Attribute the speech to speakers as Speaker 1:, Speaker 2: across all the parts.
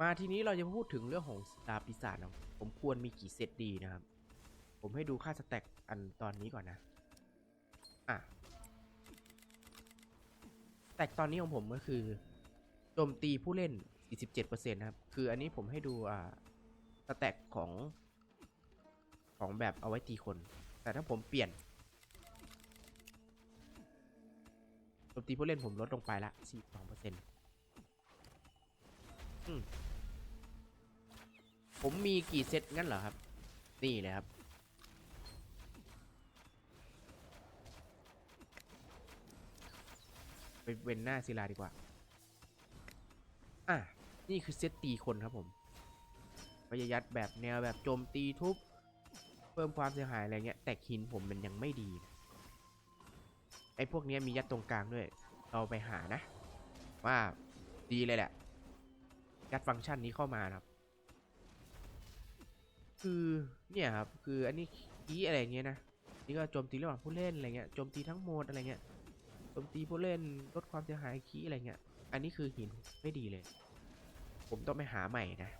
Speaker 1: มาทีนี้เราจะพูดถึงเรื่องของดาบปีศาจนะผมควรมีกี่เซตดีนะครับ ผมให้ดูค่าสแต็กอันตอนนี้ก่อนนะ อะสแต็กตอนนี้ของผมก็คือโจมตีผู้เล่น 47%นะครับ คืออันนี้ผมให้ดูอ่าสแต็กของของแบบเอาไว้ตีคน แต่ถ้าผมเปลี่ยนโจมตีผู้เล่นผมลดลงไปละ42%อืม ผมมีกี่เซตงั้นเหรอครับ นี่เลยครับ ไปเว้นหน้าศิลาดีกว่า อะ นี่คือเซตตีคนครับผมก็จะยัดแบบแนวแบบโจมตีทุบ เพิ่มความเสียหายอะไรเงี้ย แต่หินผมมันยังไม่ดี ไอ้พวกนี้มียัดตรงกลางด้วย เราไปหานะ ว่าดีเลยแหละยัดฟังก์ชันนี้เข้ามานะครับ คือเนี่ยครับคืออันนี้คีอะไรเงี้ยนะนี่ก็โจมตีระหว่างผู้เล่นอะไรเงี้ยโจมตีทั้งหมดอะไรเงี้ยโจมตีผู้เล่นลดความเสียหายคีอะไรเงี้ยอันนี้คือหินไม่ดีเลย ผมต้องไปหาใหม่นะ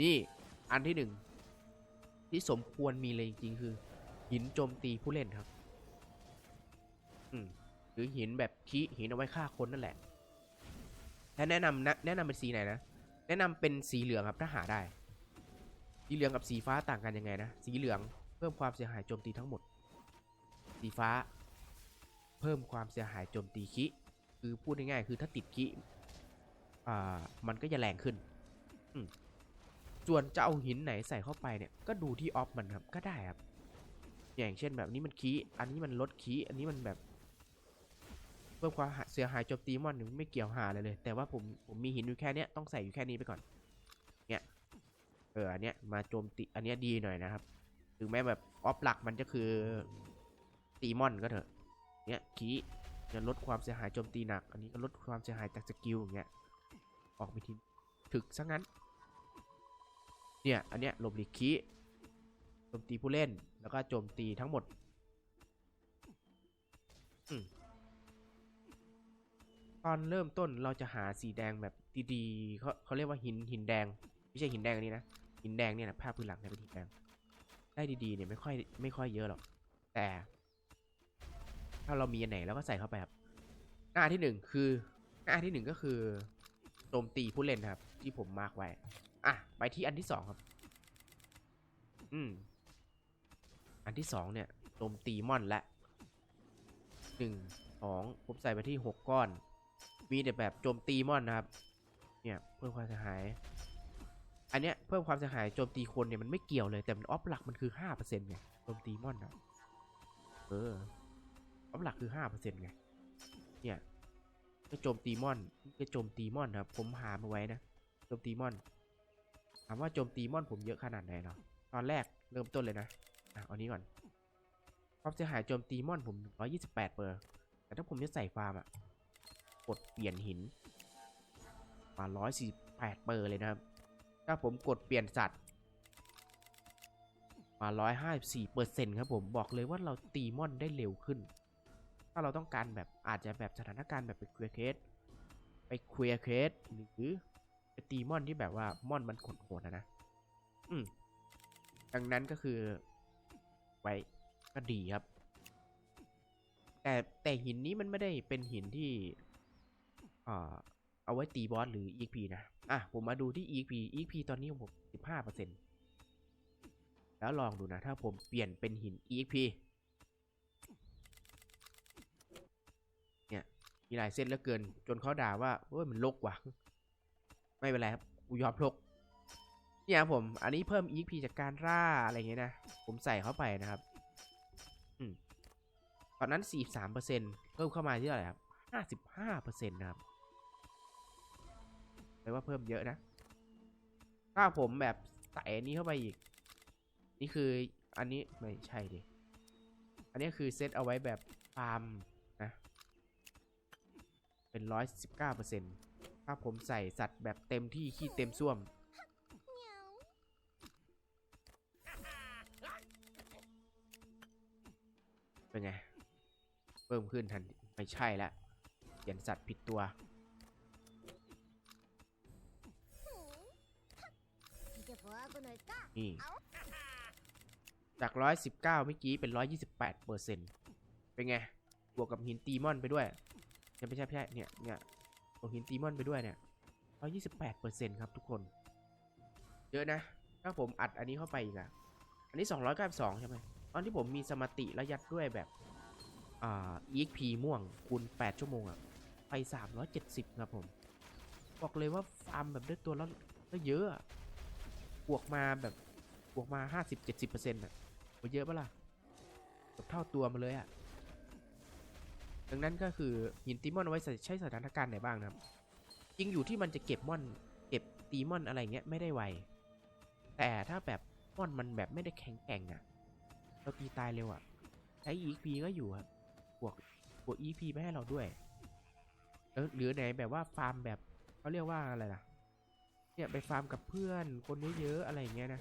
Speaker 1: นี่อันที่หนึ่งที่สมควรมีเลยจริงๆคือ หินโจมตีผู้เล่นครับ อืมหรือหินแบบคีหินเอาไว้ฆ่าคนนั่นแหละและแนะนำนะแนะนำเป็นสีไหนนะแนะนำเป็นสีเหลืองครับถ้าหาได้ สีเหลืองกับสีฟ้าต่างกันยังไงนะ สีเหลืองเพิ่มความเสียหายโจมตีทั้งหมด สีฟ้า เพิ่มความเสียหายโจมตีคิคือพูดง่ายๆคือถ้าติดคิอ่ามันก็จะแรงขึ้นส่วนจะเอาหินไหนใส่เข้าไปเนี่ยก็ดูที่ออฟมันครับก็ได้ครับ อย่างเช่นแบบนี้มันคีอันนี้มันลดคีอันนี้มันแบบเพิ่มความเสียหายโจมตีมอนหนึ่งไม่เกี่ยวหาเลยเลย แต่ว่าผมผมมีหินอยู่แค่นี้ต้องใส่อยู่แค่นี้ไปก่อนเนี่ย เอออันเนี้ยมาโจมตีอันเนี้ยดีหน่อยนะครับถึงแม้แบบออฟหลักมันจะคือตีมอนก็เถอะเนี่ยคีจะลดความเสียหายโจมตีหนัก อันนี้ก็ลดความเสียหายจากสกิลอย่างเงี้ยออกไปทีถึกซะงั้นเนี่ยอันเนี้ยหลบหลีกคีโจมตีผู้เล่นแล้วก็โจมตีทั้งหมดตอนเริ่มต้นเราจะหาสีแดงแบบดีๆเขาเขาเรียกว่าหินหินแดง ไม่ใช่หินแดงอันนี้นะ หินแดงเนี่ยนะภาพพื้นหลังเนี่ยเป็นหินแดงได้ดีๆเนี่ยไม่ค่อยไม่ค่อยเยอะหรอก แต่ ถ้าเรามีอันไหนเราก็ใส่เข้าไปครับหน้าที่หนึ่งคือ หน้าที่หนึ่งก็คือโจมตีผู้เล่นนะครับ ที่ผมมาร์กไว้ อะ ไปที่อันที่สองครับ อืม อันที่สองเนี่ยโจมตีมอนและหนึ่งสองผมใส่ไปที่หกก้อน มีแต่แบบโจมตีมอนนะครับ เนี่ยเพิ่มความเสียหาย อันเนี้ยเพิ่มความเสียหายโจมตีคนเนี่ยมันไม่เกี่ยวเลยแต่มันออฟหลักมันคือห้าเปอร์เซ็นต์ไงโจมตีมอนนะเออออฟหลักคือห้าเปอร์เซ็นต์ไงเนี่ยก็โจมตีมอนก็โจมตีมอนนะครับผมหามาไว้นะโจมตีมอนถามว่าโจมตีมอนผมเยอะขนาดไหนเนาะตอนแรกเริ่มต้นเลยนะอะเอานี้ก่อนความเสียหายโจมตีมอนผม128เปอร์แต่ถ้าผมจะใส่ฟาร์มอะกดเปลี่ยนหินมา148เปอร์เลยนะครับ ถ้าผมกดเปลี่ยนสัตว์ มา 154เปอร์เซ็นต์ครับผมบอกเลยว่าเราตีมอนได้เร็วขึ้น ถ้าเราต้องการแบบอาจจะแบบสถานการณ์แบบไปเคลียร์เคสไปเคลียร์เคสหรือไปตีมอนที่แบบว่ามอนมันขนโหดนะนะอืมดังนั้นก็คือ ไว้ก็ดีครับ แต่แต่หินนี้มันไม่ได้เป็นหินที่อ่า เอาไว้ตีบอสหรือ EXP นะ อะ ผมมาดูที่ EXP EXP ตอนนี้ของผม15%แล้วลองดูนะ ถ้าผมเปลี่ยนเป็นหิน EXP เนี่ยมีหลายเส้นเหลือเกิน จนเขาด่าว่าเฮ้ยมันลกว่ะ ไม่เป็นไรครับกูยอมลกเนี่ยครับผม อันนี้เพิ่ม EXP จากการร่าอะไรเงี้ยนะ ผมใส่เข้าไปนะครับตอนนั้น 43%เพิ่มเข้ามาที่เท่าไหร่ครับ 55%นะครับ แปลว่าเพิ่มเยอะนะ ถ้าผมแบบใส่อันนี้เข้าไปอีก นี่คืออันนี้ไม่ใช่ดิ อันนี้คือเซตเอาไว้แบบฟาร์มนะ เป็น119%ถ้าผมใส่สัตว์แบบเต็มที่ขี้เต็มส้วม เป็นไง เพิ่มขึ้นทัน ไม่ใช่ละเขียนสัตว์ผิดตัว นี่ จากร้อยสิบเก้าเมื่อกี้เป็นร้อยยี่สิบแปดเปอร์เซ็นต์เป็นไง บวกกับหินตีมอนไปด้วยเนี่ยไม่ใช่ไม่ใช่เนี่ยเนี่ยบวกหินตีมอนไปด้วยเนี่ยร้อยยี่สิบแปดเปอร์เซ็นต์ครับทุกคน เยอะนะ ถ้าผมอัดอันนี้เข้าไปอีกอะอันนี้สองร้อยเก้าสิบสองใช่ไหมตอนที่ผมมีสมาติแล้วยัดด้วยแบบอ่า EXP ม่วงคูณ 8 ชั่วโมงอะไป 370 ครับผม บอกเลยว่าฟาร์มแบบได้ตัวแล้วก็เยอะอะ บวกมาแบบบวกมา50-70%อะโหเยอะปะล่ะกับเท่าตัวมาเลยอะดังนั้นก็คือหินตีมอนเอาไว้ใช้สถานการณ์ไหนบ้างนะครับจริงอยู่ที่มันจะเก็บมอน เก็บตีมอนอะไรเงี้ยไม่ได้ไวแต่ถ้าแบบมอนมันแบบไม่ได้แข็งแกร่งอะเราตีตายเร็วอะใช้ EP ก็อยู่ครับบวกบวก EP ไปให้เราด้วยแล้วหรือไหนแบบว่าฟาร์มแบบเขาเรียกว่าอะไรล่ะ เนี่ยไปฟาร์มกับเพื่อนคนเยอะๆอะไรอย่างเงี้ยนะ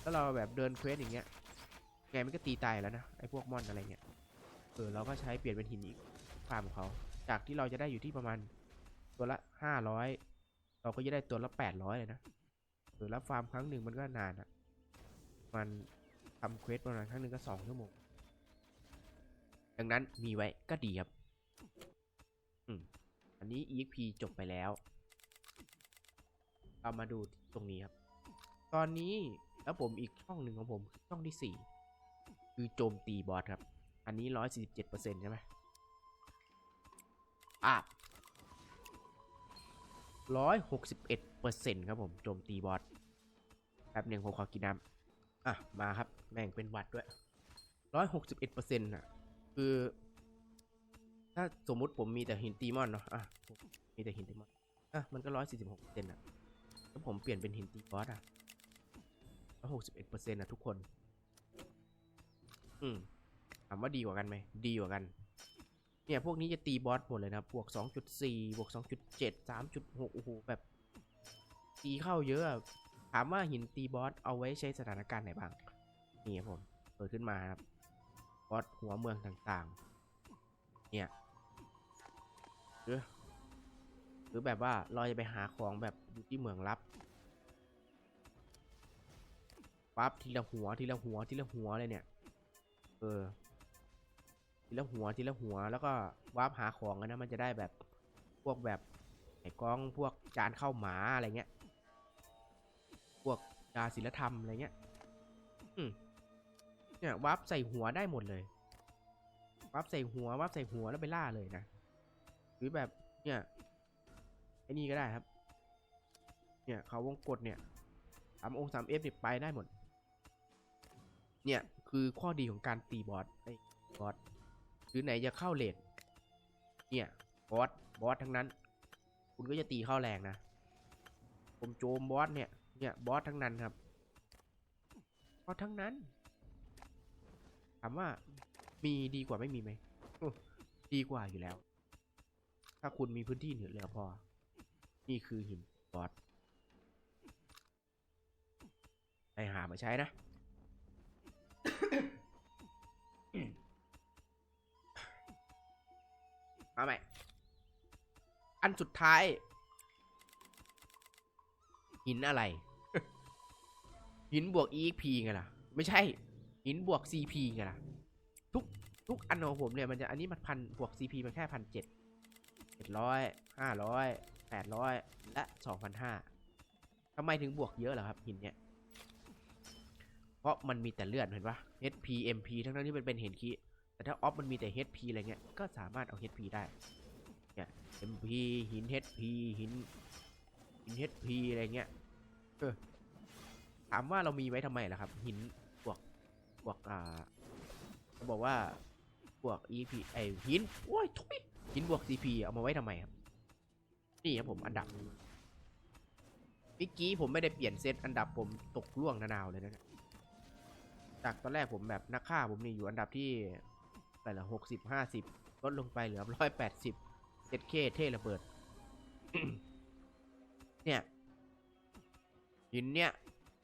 Speaker 1: แล้วเราแบบเดินเควสอย่างเงี้ยไงมันก็ตีตายแล้วนะไอ้พวกมอนอะไรเงี้ยเออเราก็ใช้เปลี่ยนเป็นหินอีกฟาร์มของเขา จากที่เราจะได้อยู่ที่ประมาณตัวละห้าร้อยเราก็จะได้ตัวละแปดร้อยเลยนะเออแล้วฟาร์มครั้งหนึ่งมันก็นานอะมันทำเควสประมาณครั้งหนึ่งก็สองชั่วโมงดังนั้นมีไว้ก็ดีครับ อืม อันนี้ EXP จบไปแล้ว เรามาดูตรงนี้ครับ ตอนนี้แล้วผมอีกช่องหนึ่งของผมคือช่องที่สี่คือโจมตีบอสครับ อันนี้ร้อยสี่สิบเจ็ดเปอร์เซ็นต์ใช่ไหมอะร้อยหกสิบเอ็ดเปอร์เซ็นต์ครับผมโจมตีบอสแป๊บหนึ่งผมขอกินน้ำอะ มาครับ แม่งเป็นวัดด้วยร้อยหกสิบเอ็ดเปอร์เซ็นต์อะ คือ ถ้าสมมุติผมมีแต่หินตีมอนเนาะอะมมีแต่หินตีมอนอะ มันก็ร้อยสี่สิบหกเปอร์เซ็นต์อะ แล้วผมเปลี่ยนเป็นหินตีบอสอะร้อยหกสิบเอ็ดเปอร์เซ็นต์อะทุกคน อืมถามว่าดีกว่ากันไหม ดีกว่ากัน เนี่ยพวกนี้จะตีบอสหมดเลยนะบวก2.4บวก2.7 3.6โอ้โหแบบ ตีเข้าเยอะอะ ถามว่าหินตีบอสเอาไว้ใช้สถานการณ์ไหนบ้าง นี่ครับผม เปิดขึ้นมาครับ บอสหัวเมืองต่างๆ เนี่ยหรือหรือแบบว่าเราจะไปหาของแบบ อยู่ที่เหมืองลับปั๊บทีละหัวทีละหัวทีละหัวเลยเนี่ย เออ ทีละหัวทีละหัวแล้วก็วาร์ปหาของกันนะมันจะได้แบบพวกแบบไอ้กองพวกจานเข้าหมาอะไรเงี้ย พวกยาศิลธรรมอะไรเงี้ย อืมเนี่ยวาร์ปใส่หัวได้หมดเลย วาร์ปใส่หัววาร์ปใส่หัวแล้วไปล่าเลยนะ หรือแบบเนี่ยไอ้นี่ก็ได้ครับ เนี่ยเขาวงกดเนี่ยสามองสามเอฟเนี่ยไปได้หมด เนี่ยคือข้อดีของการตีบอสไอ้บอสหรือไหนจะเข้าเลนเนี่ยบอสบอสทั้งนั้น คุณก็จะตีเข้าแรงนะผมโจมบอสเนี่ยเนี่ยบอสทั้งนั้นครับบอสทั้งนั้นถามว่ามีดีกว่าไม่มีไหมดีกว่าอยู่แล้ว ถ้าคุณมีพื้นที่เหนือเหลือพอ นี่คือหินบอสไป หามาใช้นะมาใหม่อันสุดท้าย หินอะไร หินบวก EXP ไงล่ะ ไม่ใช่ หินบวก CP ไงล่ะ ทุก ทุกอันของผมเนี่ยมันจะอันนี้มันพันบวก CP มันแค่พันเจ็ดเจ็ดร้อยห้าร้อยแปดร้อยและสองพันห้าทำไมถึงบวกเยอะเหรอครับหินเนี่ย เพราะมันมีแต่เลือดเห็นปะ HP MP ทั้งนั้นที่มันเป็นเห็นคีแต่ถ้าออฟมันมีแต่ HP อะไรเงี้ย ก็สามารถเอา HP ได้เนี่ย MP หิน HP หินหิน HP อะไรเงี้ย เออ ถามว่าเรามีไว้ทำไมล่ะครับ หินบวกบวกอ่าเขาบอกว่าบวก EP ไอหิน โอ้ยทุยหินบวก CP เอามาไว้ทำไมครับ นี่ครับผมอันดับเมื่อกี้ผมไม่ได้เปลี่ยนเซตอันดับผมตกล่วงนานาวเลยนะ จากตอนแรกผมแบบนักฆ่าผมนี่อยู่อันดับที่อะไรละหกสิบห้าสิบลดลงไปเหลือร้อยแปดสิบเจ็ดเคเท่ระเบิด เนี่ยหินเนี่ย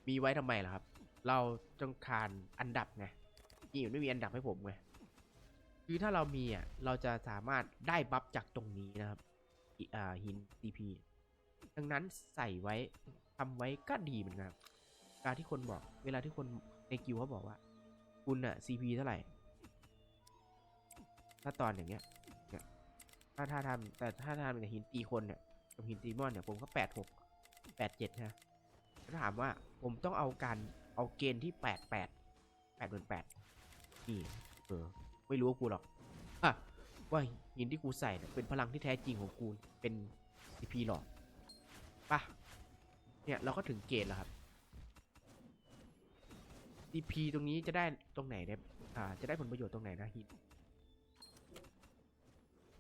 Speaker 1: มีไว้ทำไมล่ะครับ เราต้องการอันดับไงนี่มันไม่มีอันดับให้ผมไงคือถ้าเรามีอะเราจะสามารถได้บัฟจากตรงนี้นะครับอิอ่าหิน CP ดังนั้นใส่ไว้ทำไว้ก็ดีเหมือนกันครับเวลาที่คนบอกเวลาที่คน ในกิวเขาบอกว่า คุณอะ CP เท่าไหร่ ถ้าตอนอย่างเงี้ยถ้าถ้าทำแต่ถ้าทำกับหินตีคนเนี่ยกับหินตีมอนเนี่ยผมก็แปดหกแปดเจ็ดนะถ้าถามว่าผมต้องเอาการเอาเกณฑ์ที่แปดแปดแปดเป็นแปดนี่เออไม่รู้ว่ากูหรอกอะว่าหินที่กูใส่เนี่ยเป็นพลังที่แท้จริงของกูเป็น CP หรอกปะเนี่ยเราก็ถึงเกณฑ์แล้วครับ CP ตรงนี้จะได้ตรงไหนได้อ่าจะได้ผลประโยชน์ตรงไหนนะหิน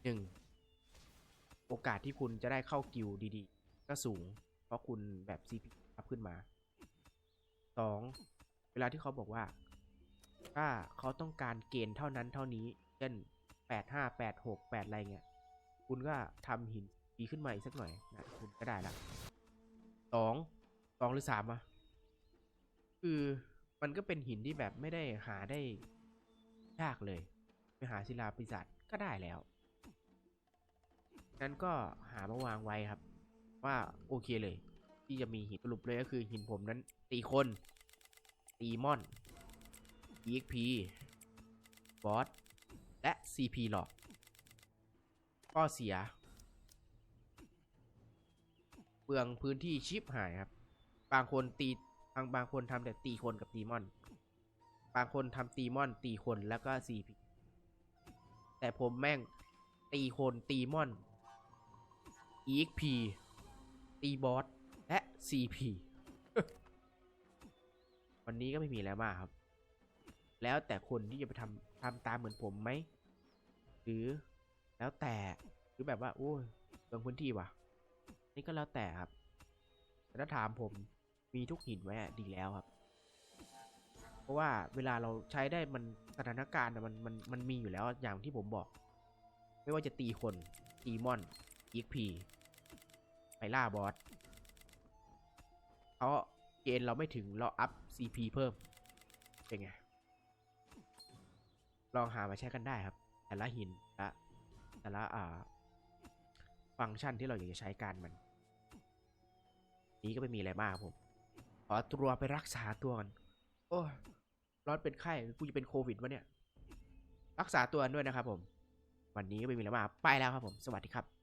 Speaker 1: หนึ่งโอกาสที่คุณจะได้เข้ากิลด์ดีๆ ก็สูง เพราะคุณแบบ CP อัพขึ้นมาสองเวลาที่เขาบอกว่า ถ้าเขาต้องการเกณฑ์เท่านั้นเท่านี้ เช่นแปดห้าแปดหกแปดอะไรเงี้ย คุณก็ทำหินดีขึ้นมาอีกสักหน่อยนะคุณก็ได้ละสองสองหรือสามอะคือ มันก็เป็นหินที่แบบไม่ได้หาได้ยากเลย ไปหาศิลาปีศาจก็ได้แล้ว นั้นก็หามาวางไว้ครับ ว่าโอเคเลย ที่จะมีหินสรุปเลยก็คือหินผมนั้นตีคน ตีมอน EXP บอสและ CP หลอกข้อเสีย เปลืองพื้นที่ชิปหายครับ บางคนตี บางบางคนทำแต่ตีคนกับตีมอน บางคนทำตีมอน ตีคนแล้วก็ CP แต่ผมแม่งตีคนตีมอน EXP ตีบอสและ CP วันนี้ก็ไม่มีแล้วมากครับ แล้วแต่คนที่จะไปทำทำตามเหมือนผมไหม หรือแล้วแต่หรือแบบว่า โอ้ยเปลืองพื้นที่ว่ะ นี่ก็แล้วแต่ครับ แต่ถ้าถามผม มีทุกหินไว้ดีแล้วครับ เพราะว่าเวลาเราใช้ได้มันสถานการณ์มันมันมันมีอยู่แล้วอย่างที่ผมบอก ไม่ว่าจะตีคนตีมอน EXP ไปล่าบอสเพราะเกณฑ์เราไม่ถึงเราอัพ CP เพิ่ม เป็นไง ลองหามาใช้กันได้ครับ แต่ละหินและแต่ละอ่า ฟังก์ชันที่เราอยากจะใช้การมัน นี้ก็ไม่มีอะไรมากครับผม อตัวไปรักษาตัวกันโอ้ยร้อนเป็นไข้กูจะเป็นโควิดวะเนี่ย รักษาตัวด้วยนะครับผม วันนี้ก็ไม่มีแล้วมา ไปแล้วครับผม สวัสดีครับ